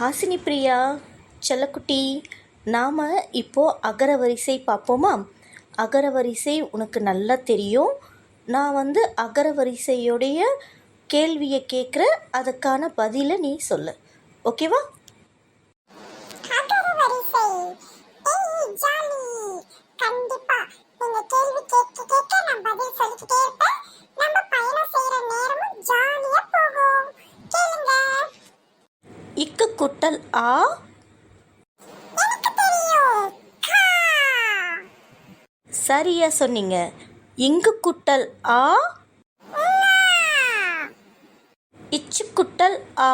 ஹாசினி பிரியா செல்லக்குட்டி நாம் இப்போது அகர வரிசை பார்ப்போமா? அகரவரிசை உனக்கு நல்லா தெரியும். நான் வந்து அகரவரிசையுடைய கேள்வியை கேட்குற அதுக்கான பதிலை நீ சொல்லு. ஓகேவா? இக்கு குட்டல் ஆ சரியா சொன்னீங்க இங்கு குட்டல் ஆ. இச்சு குட்டல் ஆ.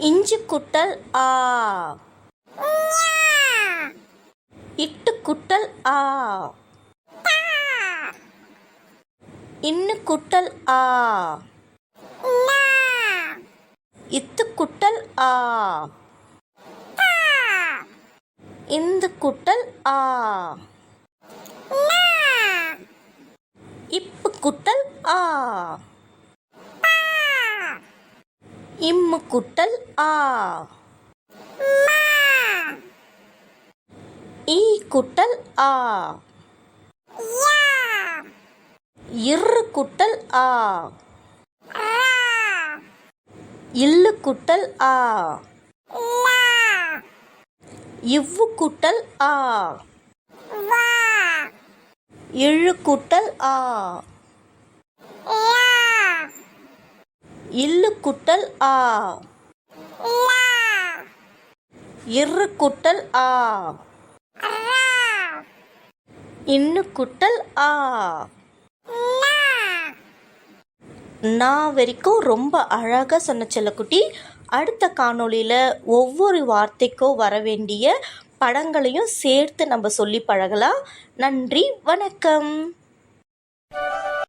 இஞ்சு குட்டல் ஆ. இட்டு குட்டல் ஆ. இன்னு குட்டல் ஆ. இத்து குட்டல் ஆ. இந்து குட்டல் ஆ. இப்பு குட்டல் ஆ. இம்மு குட்டல் ஆ. ஈ குட்டல் ஆ. இரு குட்டல் ஆ. இல்லு குட்டல் ஆ. இவ்வு குட்டல் ஆ. இழு குட்டல் ஆ. இல்லு குட்டல் ஆ. இரு குட்டல் ஆ. இன்னு குட்டல் ஆ. நான் வரைக்கும் ரொம்ப அழகாக சொன்ன செல்லக்குட்டி அடுத்த காணொளியில் ஒவ்வொரு வார்த்தைக்கும் வர வேண்டிய படங்களையும் சேர்த்து நம்ம சொல்லி பழகலாம். நன்றி வணக்கம்.